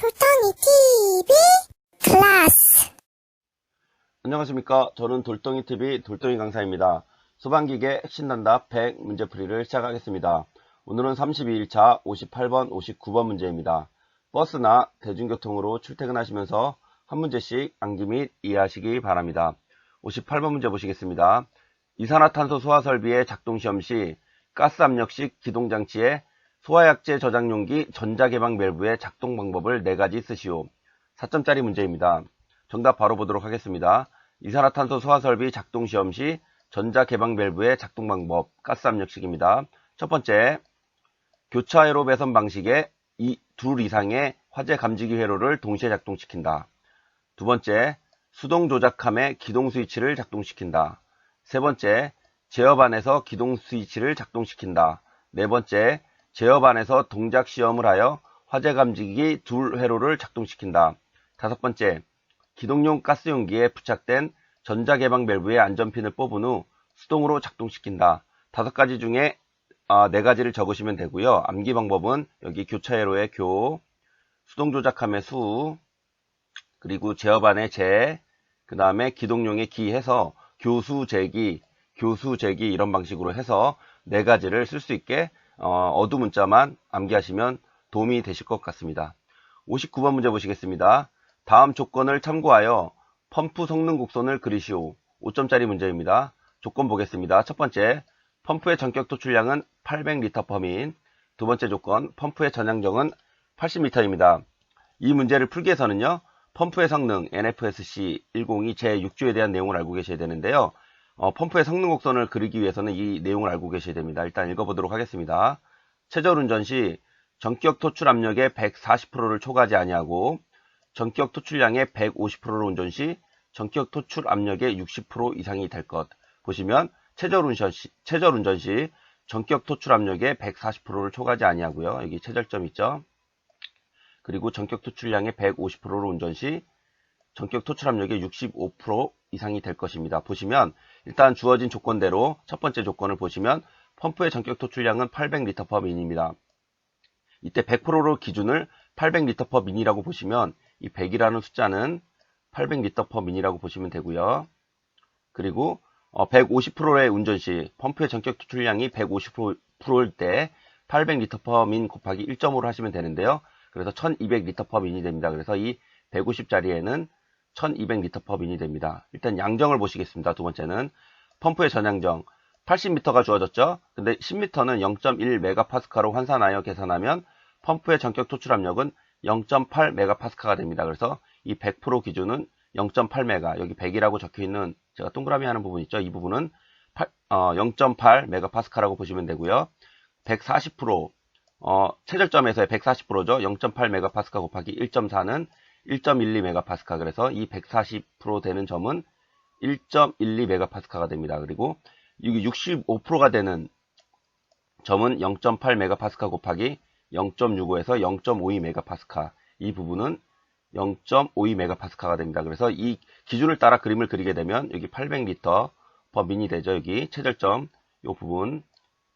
돌덩이 TV 클래스 안녕하십니까. 저는 돌덩이TV 돌덩이 강사입니다. 소방기계 핵심 단답 100 문제풀이를 시작하겠습니다. 오늘은 32일차 58번, 59번 문제입니다. 버스나 대중교통으로 출퇴근하시면서 한 문제씩 암기 및 이해하시기 바랍니다. 58번 문제 보시겠습니다. 이산화탄소 소화 설비의 작동 시험 시 가스 압력식 기동장치의 소화약제 저장용기 전자개방 밸브의 작동 방법을 4가지 쓰시오. 4점짜리 문제입니다. 정답 바로 보도록 하겠습니다. 이산화탄소 소화설비 작동 시험 시 전자 개방 밸브의 작동 방법 가스 압력식입니다. 첫 번째, 교차 회로 배선 방식의 이, 둘 이상의 화재 감지기 회로를 동시에 작동시킨다. 두 번째, 수동 조작함의 기동 스위치를 작동시킨다. 세 번째, 제어반에서 기동 스위치를 작동시킨다. 네 번째, 제어반에서 동작 시험을 하여 화재 감지기 둘 회로를 작동시킨다. 다섯 번째, 기동용 가스용기에 부착된 전자개방 밸브의 안전핀을 뽑은 후 수동으로 작동시킨다. 다섯 가지 중에 아, 네 가지를 적으시면 되고요. 암기 방법은 여기 교차회로의 교, 수동 조작함의 수, 그리고 제어반의 제, 그 다음에 기동용의 기 해서 교수 제기, 교수 제기 이런 방식으로 해서 네 가지를 쓸 수 있게 어, 어두 문자만 암기하시면 도움이 되실 것 같습니다. 59번 문제 보시겠습니다. 다음 조건을 참고하여 펌프 성능 곡선을 그리시오. 5점짜리 문제입니다. 조건 보겠습니다. 첫 번째, 펌프의 전격 도출량은 800리터/민. 두 번째 조건, 펌프의 전향정은 80m입니다. 이 문제를 풀기 위해서는요, 펌프의 성능 NFSC 102 제6조에 대한 내용을 알고 계셔야 되는데요. 어, 펌프의 성능 곡선을 그리기 위해서는 이 내용을 알고 계셔야 됩니다. 일단 읽어보도록 하겠습니다. 최저 운전 시 전격 토출 압력의 140%를 초과하지 아니하고 전격 토출량의 150%로 운전 시 전격 토출 압력의 60% 이상이 될 것. 보시면 최저 운전 시, 전격 토출 압력의 140%를 초과하지 아니하고요. 여기 최절점 있죠. 그리고 전격 토출량의 150%로 운전 시 전격 토출 압력의 65% 이상이 될 것입니다. 보시면 일단 주어진 조건대로 첫 번째 조건을 보시면 펌프의 전격 토출량은 800리터/민입니다. 이때 100%로 기준을 800리터/민이라고 보시면 이 100이라는 숫자는 800리터/민이라고 보시면 되고요. 그리고 150%의 운전 시 펌프의 전격 투출량이 150%일 때 800리터/민 곱하기 1.5로 하시면 되는데요. 그래서 1200리터/민이 됩니다. 그래서 이 150짜리에는 1200리터/민이 됩니다. 일단 양정을 보시겠습니다. 두 번째는 펌프의 전양정 80m가 주어졌죠. 근데 10m는 0.1메가파스칼로 환산하여 계산하면 펌프의 전격 토출 압력은 0.8메가파스카가 됩니다. 그래서 이 100% 기준은 0.8메가 여기 100이라고 적혀 있는 제가 동그라미 하는 부분 있죠. 이 부분은 0.8 메가파스카라고 보시면 되고요. 140% 어, 최절점에서의 140%죠. 0.8 메가파스카 곱하기 1.4는 1.12메가파스카 그래서 이 140% 되는 점은 1.12메가파스카가 됩니다. 그리고 여기 65%가 되는 점은 0.8메가파스카 곱하기 0.65에서 0.52메가파스카 이 부분은 0.52메가파스카가 됩니다. 그래서 이 기준을 따라 그림을 그리게 되면 여기 800리터 퍼 민이 되죠. 여기 최절점 이 부분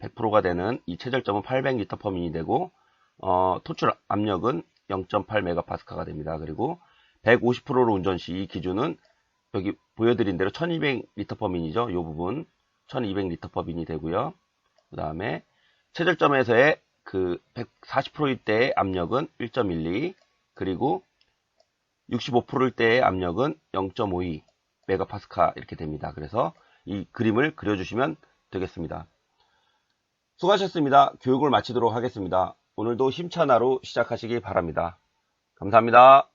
100%가 되는 이 최절점은 800리터 퍼 민이 되고 어, 토출 압력은 0.8메가파스카가 됩니다. 그리고 150%로 운전 시 이 기준은 여기 보여드린 대로 1200리터 퍼 민이죠. 이 부분 1200리터 퍼 민이 되고요. 그 다음에 최절점에서의 그 140%일 때의 압력은 1.12 그리고 65%일 때의 압력은 0.52 메가파스카 이렇게 됩니다. 그래서 이 그림을 그려주시면 되겠습니다. 수고하셨습니다. 교육을 마치도록 하겠습니다. 오늘도 힘찬 하루 시작하시기 바랍니다. 감사합니다.